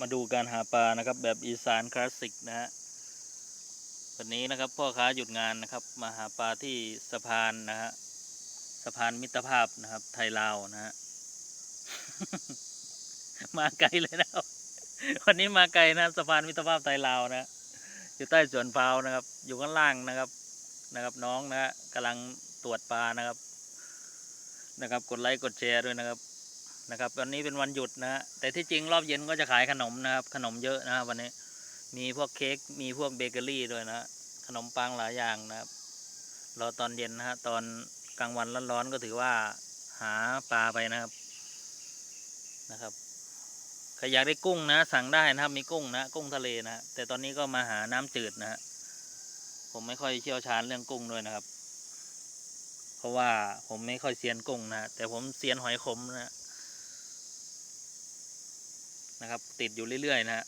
มาดูการหาปลานะครับ แบบอีสานคลาสสิกนะฮะวันนี้นะครับพ่อค้าหยุดงานนะครับ มาหาปลาที่สะพานนะฮะสะพานมิตรภาพนะครับ ไทยลาวนะฮะมาไกลเลยนะครับวันนี้มาไกลนะสะพานมิตรภาพไทยลาวนะอยู่ใต้สวนเปานะครับ อยู่ข้างล่างนะครับนะครับ น้องนะฮะกำลังตรวจปลานะครับนะครับ กดไลค์กดแชร์ด้วยนะครับ นะครับวันนี้เป็นวันหยุดนะฮะแต่ที่จริงรอบเย็นก็จะขายขนมนะครับ ขนมเยอะนะวันนี้มีพวกเค้กมีพวกเบเกอรี่ด้วยนะฮะขนมปังหลายอย่างนะครับรอตอนเย็นนะฮะตอนกลางวันร้อนๆก็ถือว่าหาปลาไปนะครับนะครับใครอยากได้กุ้งนะ สั่งได้นะครับมีกุ้งนะกุ้งทะเลนะแต่ตอนนี้ก็มาหาน้ำจืดนะฮะผมไม่ค่อยเชี่ยวชาญเรื่องกุ้งด้วยนะครับ เพราะว่าผมไม่ค่อยเซียนกุ้งนะฮะแต่ผมเซียนหอยขมนะฮะ นะครับ ติดอยู่เรื่อยๆนะฮะ